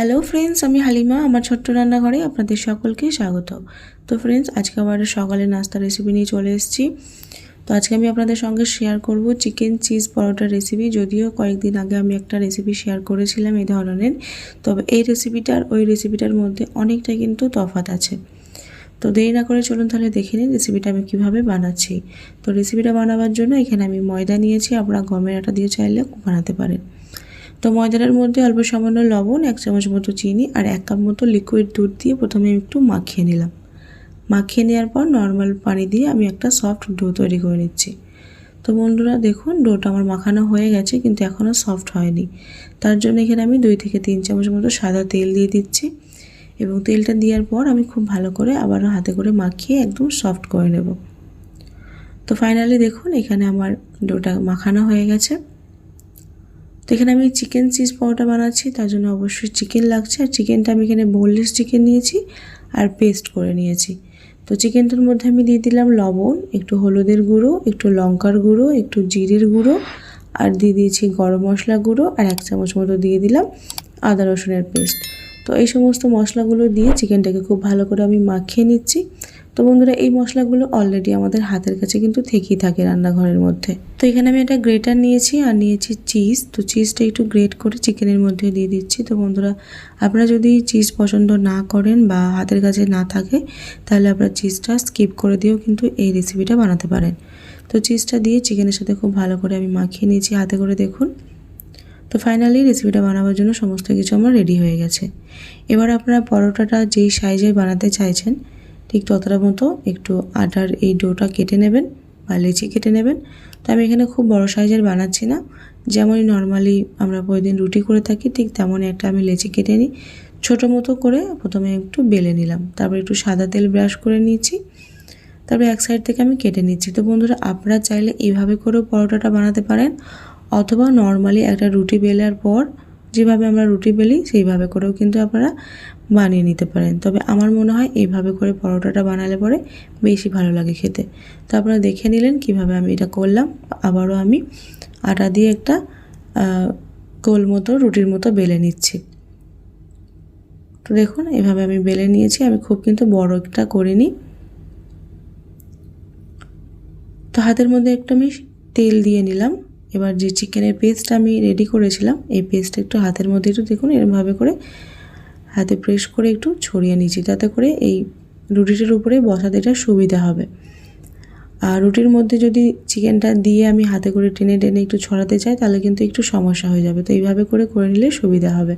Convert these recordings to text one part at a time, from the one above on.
Hello friends আমি হালিমা, আমার ছোট্ট রান্নাঘরে আপনাদের সকলকে স্বাগত। তো ফ্রেন্ডস আজকে আবার সকালে নাস্তা রেসিপি নিয়ে চলে এসেছি। তো আজকে আমি আপনাদের সঙ্গে শেয়ার করব চিকেন চিজ পরোটার রেসিপি যদিও কয়েকদিন আগে আমি একটা রেসিপি শেয়ার করেছিলাম এই ধরনের। তবে এই রেসিপিটার ওই রেসিপিটার মধ্যে অনেকটা কিন্তু তফাৎ আছে। তো দেরি না করে চলুন তাহলে দেখে নিন রেসিপিটা আমি কীভাবে বানাচ্ছি। তো রেসিপিটা বানাবার জন্য এখানে আমি ময়দা নিয়েছি, আপনারা গমের আটা দিয়ে চাইলে বানাতে পারেন। তো ময়দাটার মধ্যে অল্প সামান্য লবণ, এক চামচ মতো চিনি আর এক কাপ মতো লিকুইড দুধ দিয়ে প্রথমে আমি একটু মাখিয়ে নিলাম। মাখিয়ে নেওয়ার পর নর্মাল পানি দিয়ে আমি একটা সফট ডো তৈরি করে নিচ্ছি। তো বন্ধুরা, দেখুন ডোটা আমার মাখানো হয়ে গেছে, কিন্তু এখনও সফট হয়নি। তার জন্য এখানে আমি দুই থেকে তিন চামচ মতো সাদা তেল দিয়ে দিচ্ছি এবং তেলটা দেওয়ার পর আমি খুব ভালো করে আবারও হাতে করে মাখিয়ে একদম সফট করে নেব। তো ফাইনালি দেখুন, এখানে আমার ডোটা মাখানো হয়ে গেছে। তো এখানে আমি চিকেন চিজ পরোটা বানাচ্ছি, তার জন্য অবশ্যই চিকেন লাগছে। আর চিকেনটা আমি এখানে বোনলেস চিকেন নিয়েছি আর পেস্ট করে নিয়েছি। তো চিকেনটার মধ্যে আমি দিয়ে দিলাম লবণ, একটু হলুদের গুঁড়ো, একটু লঙ্কার গুঁড়ো, একটু জিরের গুঁড়ো, আর দিয়ে দিয়েছি গরম মশলা গুঁড়ো, আর এক চামচ মতো দিয়ে দিলাম আদা রসুনের পেস্ট। তো এই সমস্ত মশলাগুলো দিয়ে চিকেনটাকে খুব ভালো করে আমি মাখিয়ে নিচ্ছি। তো বন্ধুরা, এই মশলাগুলো অলরেডি আমাদের হাতের কাছে কিন্তু থেকেই থাকে রান্নাঘরের মধ্যে। তো এখানে আমি একটা গ্রেটার নিয়েছি আর নিয়েছি চিজ তো চিজটা একটু গ্রেট করে চিকেনের মধ্যে দিয়ে দিচ্ছি। তো বন্ধুরা, আপনারা যদি চিজ পছন্দ না করেন বা হাতের কাছে না থাকে, তাহলে আপনারা চিজটা স্কিপ করে দিয়েও কিন্তু এই রেসিপিটা বানাতে পারেন। তো চিজটা দিয়ে চিকেনের সাথে খুব ভালো করে আমি মাখিয়ে নিয়েছি। হাতে করে দেখুন। তো ফাইনালি রেসিপিটা বানাবার জন্য সমস্ত কিছু আমার রেডি হয়ে গেছে। এবার আপনারা পরোটাটা যেই সাইজে বানাতে চাইছেন, ঠিক ততটা মতো একটু আটার এই ডোটা কেটে নেবেন বা লেচি কেটে নেবেন। তো আমি এখানে খুব বড় সাইজের বানাচ্ছি না, যেমনই নর্মালি আমরা প্রতিদিন রুটি করে থাকি, ঠিক তেমনই একটা আমি লেচি কেটে নিই। ছোটো মতো করে প্রথমে একটু বেলে নিলাম, তারপর একটু সাদা তেল ব্রাশ করে নিয়েছি, তারপরে এক সাইড থেকে আমি কেটে নিচ্ছি। তো বন্ধুরা, আপনারা চাইলে এইভাবে করেও পরোটাটা বানাতে পারেন। অথবা নর্মালি একটা রুটি বেলার পর যেভাবে আমরা রুটি বেলি সেইভাবে করেও কিন্তু আপনারা বানিয়ে নিতে পারেন। তবে আমার মনে হয় এইভাবে করে পরোটাটা বানালে পরে বেশি ভালো লাগে খেতে। তো আপনারা দেখে নিলেন কীভাবে আমি এটা করলাম। আবারও আমি আটা দিয়ে একটা গোল মতো, রুটির মতো বেলে নিচ্ছি। তো দেখুন, এভাবে আমি বেলে নিয়েছি। আমি খুব কিন্তু বড় একটা করিনি। তো হাতের মধ্যে একটু আমি তেল দিয়ে নিলাম। এবার যে চিকেনের পেস্ট আমি রেডি করেছিলাম, এই পেস্টটা একটু হাতের মধ্যে একটু দেখুন, এরমভাবে করে হাতে প্রেস করে একটু ছড়িয়ে নিচ্ছি। যাতে করে এই রুটিটার উপরে বসাতে এটা সুবিধা হবে। আর রুটির মধ্যে যদি চিকেনটা দিয়ে আমি হাতে করে টেনে টেনে একটু ছড়াতে চাই, তাহলে কিন্তু একটু সমস্যা হয়ে যাবে। তো এইভাবে করে করে নিলে সুবিধা হবে।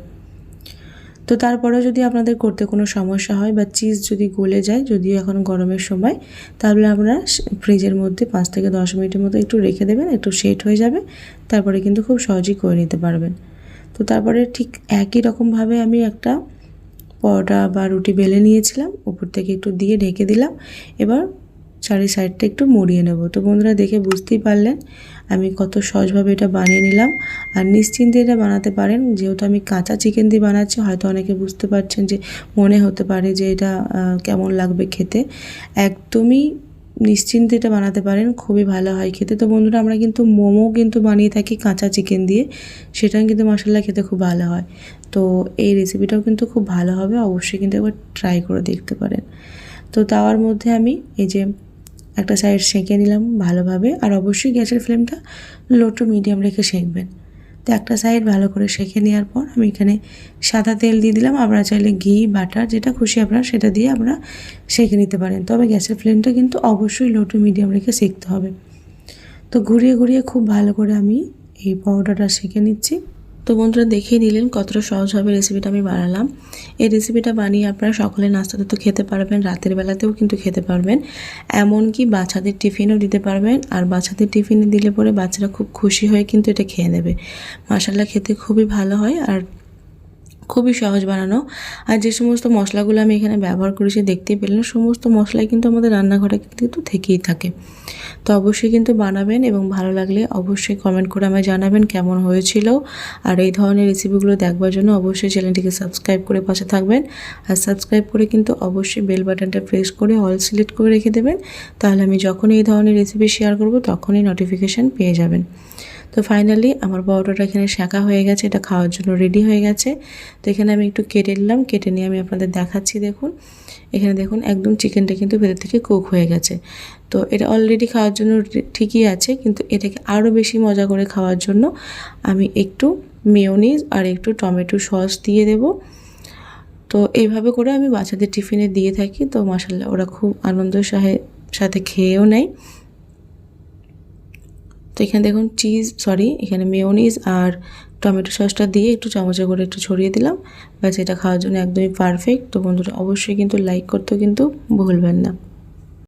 তো তারপরেও যদি আপনাদের করতে কোনো সমস্যা হয় বা চিজ যদি গলে যায়, যদিও এখন গরমের সময়, তাহলে আপনারা ফ্রিজের মধ্যে পাঁচ থেকে দশ মিনিটের মতো একটু রেখে দেবেন, একটু সেট হয়ে যাবে, তারপরে কিন্তু খুব সহজেই করে নিতে পারবেন। তো তারপরে ঠিক একই রকমভাবে আমি একটা পরোটা বা রুটি বেলে নিয়েছিলাম, উপর থেকে একটু দিয়ে ঢেকে দিলাম। এবার চারি সাইডটা একটু মুড়িয়ে নেব। তো বন্ধুরা, দেখে বুঝতেই পারলেন আমি কত সহজভাবে এটা বানিয়ে নিলাম। আর নিশ্চিন্তে এটা বানাতে পারেন। যেহেতু আমি কাঁচা চিকেন দিয়ে বানাচ্ছি, হয়তো অনেকে বুঝতে পারছেন যে মনে হতে পারে যে এটা কেমন লাগবে খেতে। একদমই নিশ্চিন্তে এটা বানাতে পারেন, খুবই ভালো হয় খেতে। তো বন্ধুরা, আমরা কিন্তু মোমো কিন্তু বানিয়ে থাকি কাঁচা চিকেন দিয়ে। সেটাও কিন্তু মশলা খেতে খুব ভালো হয়। তো এই রেসিপিটাও কিন্তু খুব ভালো হবে। অবশ্যই কিন্তু একবার ট্রাই করে দেখতে পারেন। তো তাওয়ার মধ্যে আমি এই যে একটা সাইড সেঁকে নিলাম ভালোভাবে। আর অবশ্যই গ্যাসের ফ্লেমটা লো টু মিডিয়াম রেখে সেঁকবেন। তো একটা সাইড ভালো করে সেঁকে নেওয়ার পর আমি এখানে সাদা তেল দিয়ে দিলাম। আপনারা চাইলে ঘি, বাটার, যেটা খুশি আপনারা সেটা দিয়ে আপনারা সেঁকে নিতে পারেন। তবে গ্যাসের ফ্লেমটা কিন্তু অবশ্যই লো টু মিডিয়াম রেখে সেঁকতে হবে। তো ঘুরিয়ে ঘুরিয়ে খুব ভালো করে আমি এই পাউডারটা সেঁকে নিচ্ছি। তো বন্ধুরা দেখিয়ে দিলেন কতটা সহজভাবে রেসিপিটা আমি বানালাম। এই রেসিপিটা বানিয়ে আপনারা সকলে নাস্তাতে তো খেতে পারবেন, রাতের বেলাতেও কিন্তু খেতে পারবেন। এমনকি বাচ্চাদের টিফিনও দিতে পারবেন, আর বাচ্চাদের টিফিনে দিলে পরে বাচ্চারা খুব খুশি হয়ে কিন্তু এটা খেয়ে নেবে। মশালা খেতে খুবই ভালো হয়, আর খুবই সহজ বানানো। আর যে সমস্ত মশলাগুলো আমি এখানে ব্যবহার করেছি, দেখতেই পেলেন, সমস্ত মশলাই কিন্তু আমাদের রান্নাঘরে কিন্তু থেকেই থাকে। তো অবশ্যই কিন্তু বানাবেন এবং ভালো লাগলে অবশ্যই কমেন্ট করে আমায় জানাবেন কেমন হয়েছিল। আর এই ধরনের রেসিপিগুলো দেখবার জন্য অবশ্যই চ্যানেলটিকে সাবস্ক্রাইব করে পাশে থাকবেন। আর সাবস্ক্রাইব করে কিন্তু অবশ্যই বেল বাটনটা প্রেস করে অল সিলেক্ট করে রেখে দেবেন। তাহলে আমি যখন এই ধরনের রেসিপি শেয়ার করব, তখনই নোটিফিকেশান পেয়ে যাবেন। তো ফাইনালি আমার পরোটাটা এখানে শাঁকা হয়ে গেছে, এটা খাওয়ার জন্য রেডি হয়ে গেছে। তো এখানে আমি একটু কেটে নিলাম, কেটে নিয়ে আমি আপনাদের দেখাচ্ছি দেখুন। এখানে দেখুন একদম চিকেনটা কিন্তু ভেতর থেকে কুক হয়ে গেছে। তো এটা অলরেডি খাওয়ার জন্য ঠিকই আছে, কিন্তু এটাকে আরও বেশি মজা করে খাওয়ার জন্য আমি একটু মেয়োনিজ আর একটু টমেটো সস দিয়ে দেবো। তো এইভাবে করে আমি বাচ্চাদের টিফিনে দিয়ে থাকি, তো মাসাল্লাহ ওরা খুব আনন্দের সাথে সাথে খেয়েও নেয়। এখানে দেখুন চিজ সরি এখানে মেয়োনিজ আর টমেটো সসটা দিয়ে একটু চামচে করে একটু ছড়িয়ে দিলাম। ব্যাস, এটা খাওয়ার জন্য একদমই পারফেক্ট তো বন্ধুরা, অবশ্যই কিন্তু লাইক করতেও কিন্তু ভুলবেন না।